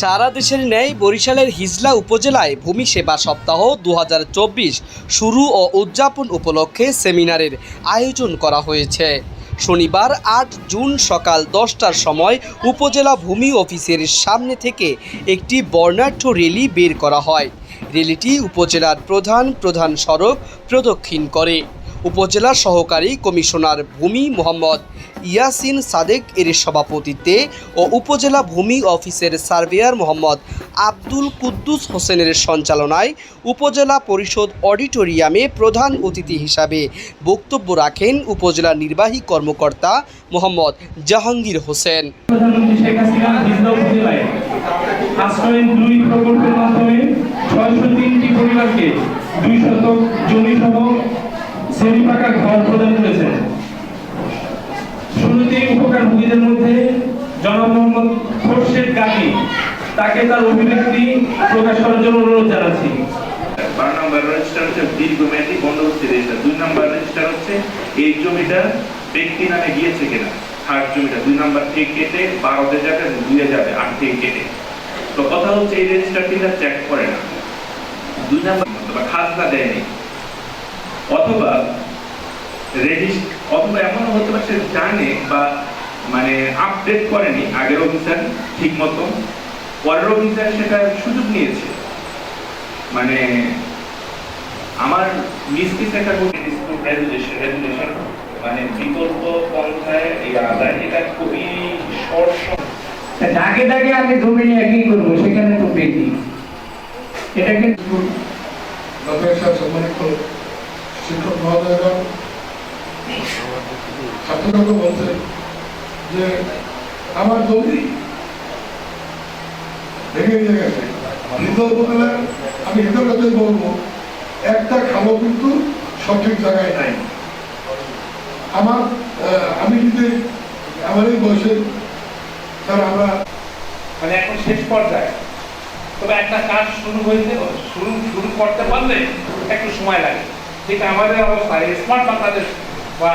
সারা দেশের ন্যায় বরিশালের হিজলা উপজেলায় ভূমি সেবা সপ্তাহ দু হাজার চব্বিশ শুরু ও উদযাপন উপলক্ষে সেমিনারের আয়োজন করা হয়েছে। শনিবার আট জুন সকাল দশটার সময় উপজেলা ভূমি অফিসের সামনে থেকে একটি বর্ণাঢ্য র্যালি বের করা হয়। র্যালিটি উপজেলার প্রধান প্রধান সড়ক প্রদক্ষিণ করে। উপজেলা সহকারী কমিশনার ভূমি মোহাম্মদ ইয়াসিন সাদেক এর সভাপতিত্বে ও উপজেলা ভূমি অফিসের সার্ভেয়ার মোহাম্মদ আব্দুল কুদ্দুস হোসেনের সঞ্চালনায় উপজেলা পরিষদ অডিটোরিয়ামে প্রধান অতিথি হিসাবে বক্তব্য রাখেন উপজেলা নির্বাহী কর্মকর্তা মোহাম্মদ জাহাঙ্গীর হোসেন। ছয়শো তিনটি পরিবারকে দুই শতক জমি সহ শ্রেণি পাকা ঘর প্রদান করেছেন শুরুতেই উপকারভোগীদের মধ্যে জনাব খোরশেদ গাজী তাকে তার অভিব্যক্তি প্রকাশ করার জন্য অনুরোধ জানাচ্ছি। বারো নম্বর রেজিস্টার হচ্ছে দীর্ঘমেয়াদী বন্দোবস্তি রেজিস্টার। দুই নম্বর রেজিস্টার হচ্ছে এই জমিটা ব্যক্তি নামে গিয়েছে কিনা। থার্ড জমিটা দুই নম্বর থেকে কেটে বারোতে যাবে দুইয়ে যাবে আট থেকে কেটে। তো কথা হচ্ছে এই রেজিস্টারটি চেক করে না। দুই নম্বর খাজনা দেয়নি। অথবা রেজিস্ট অথবা এমনও হতে পারে সে জানে বা মানে আপডেট করেনি আগের অফিসার ঠিক মতো পরের অফিসার সেটা সুযোগ নিয়েছে। মানে আমার মিসকিস একটা রেজুলেশন মানে বিকল্প পন্থায় এই আদায় এটা খুবই শর্ট ডাকে ডাকে আমি জমি নিয়ে কি করব? সেখানে তো পেটি এটা কিন্তু মহোদয়গণ বলছে যে আমার জমি ভেঙে নিয়ে গেছে। হৃদয় আমি হৃদয় বলব, একটা খালো কিন্তু সঠিক জায়গায় নাই। আমার আমি যদি আমার এই বয়সে স্যার, আমরা মানে এখন শেষ পর্যায়ে। তবে একটা কাজ শুরু হয়েছে, শুরু শুরু করতে পারলে একটু সময় লাগে। ঠিক আমাদের অবস্থায় স্মার্ট বাংলাদেশ বা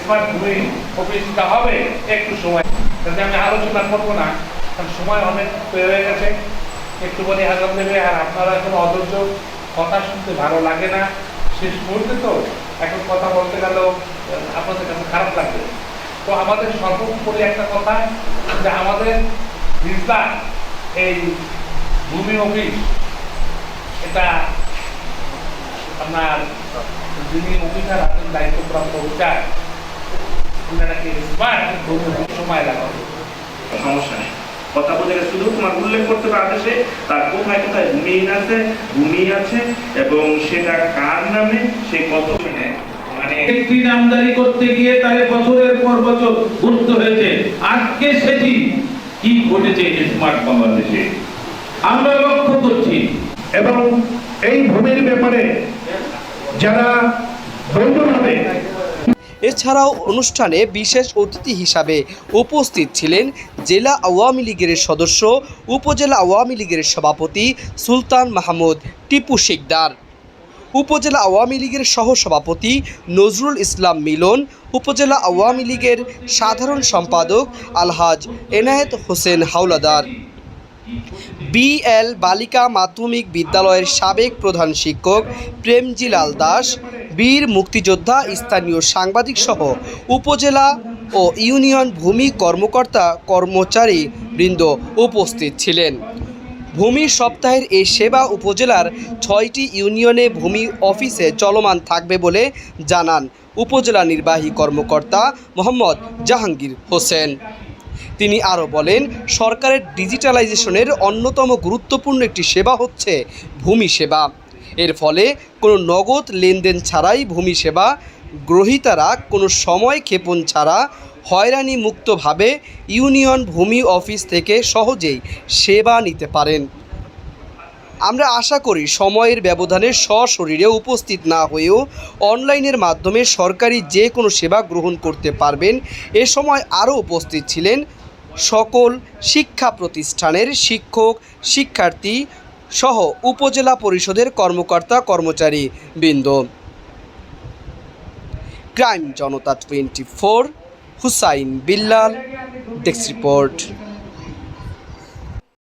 স্মার্ট ভূমি অফিসটা হবে, একটু সময়। যাতে আমি আলোচনা করব না, কারণ সময় অনেক হয়ে গেছে। একটু পরে আগাম দেবে, আর আপনারা কোনো অধৈর্য, কথা শুনতে ভালো লাগে না। শেষ মুহূর্তে তো এখন কথা বলতে গেলেও আপনাদের কাছে খারাপ লাগবে। তো আমাদের সর্বোপরি একটা কথা, যে আমাদের হিজলা এই ভূমি অফিস এটা আপনার যিনি অফিসার আছেন দায়িত্বপ্রাপ্ত অফিসার ওনারাকে স্মার্ট সময় লাগাবে। সমস্যা নেই। কথা বলে শুধু তোমার উল্লেখ করতে হবে আদেশে তার কোথায় কোথায় ভূমিহীন আছে ভূমি আছে এবং সেটা কার নামে সে কত মানে একটি নামদারি করতে গিয়ে তাহলে বছরের পর বছর গুরুত্ব হয়েছে। আজকে সেটি কি ঘটেছে স্মার্ট বাংলাদেশে? আমরা লক্ষ্য করছি। এবং এই ভূমির ব্যাপারে যারা বন্ধুভাবে এছাড়াও অনুষ্ঠানে বিশেষ অতিথি হিসাবে উপস্থিত ছিলেন জেলা আওয়ামী লীগের সদস্য, উপজেলা আওয়ামী লীগের সভাপতি সুলতান মাহমুদ টিপু শিকদার, উপজেলা আওয়ামী লীগের সহসভাপতি নজরুল ইসলাম মিলন, উপজেলা আওয়ামী লীগের সাধারণ সম্পাদক আলহাজ এনায়েত হোসেন হাওলাদার। বিএল বালিকা মাধ্যমিক বিদ্যালয়ের সাবেক প্রধান শিক্ষক প্রেমজিলাল দাস, বীর মুক্তিযোদ্ধা স্থানীয় সাংবাদিক সহ উপজেলা ও ইউনিয়ন ভূমি কর্মকর্তা কর্মচারী বৃন্দ উপস্থিত ছিলেন। ভূমি সপ্তাহের এই সেবা উপজেলার ছয়টি ইউনিয়নে ভূমি অফিসে চলমান থাকবে বলে জানান উপজেলা নির্বাহী কর্মকর্তা মোহাম্মদ জাহাঙ্গীর হোসেন। তিনি আরও বলেন, সরকারের ডিজিটালাইজেশনের অন্যতম গুরুত্বপূর্ণ একটি সেবা হচ্ছে ভূমি সেবা। এর ফলে কোনো নগদ লেনদেন ছাড়াই ভূমি সেবা গ্রহীতারা কোনো সময় ক্ষেপণ ছাড়া হয়রানি মুক্তভাবে ইউনিয়ন ভূমি অফিস থেকে সহজেই সেবা নিতে পারেন। আমরা আশা করি সময়ের ব্যবধানে সশরীরে উপস্থিত না হয়েও অনলাইনের মাধ্যমে সরকারি যে কোনো সেবা গ্রহণ করতে পারবেন। এ সময় আরও উপস্থিত ছিলেন সকল শিক্ষা প্রতিষ্ঠানের শিক্ষক, শিক্ষার্থী সহ উপজেলা পরিষদের কর্মকর্তা, কর্মচারী বৃন্দ। Crime Janata twenty four, Hussain Billal, desk report.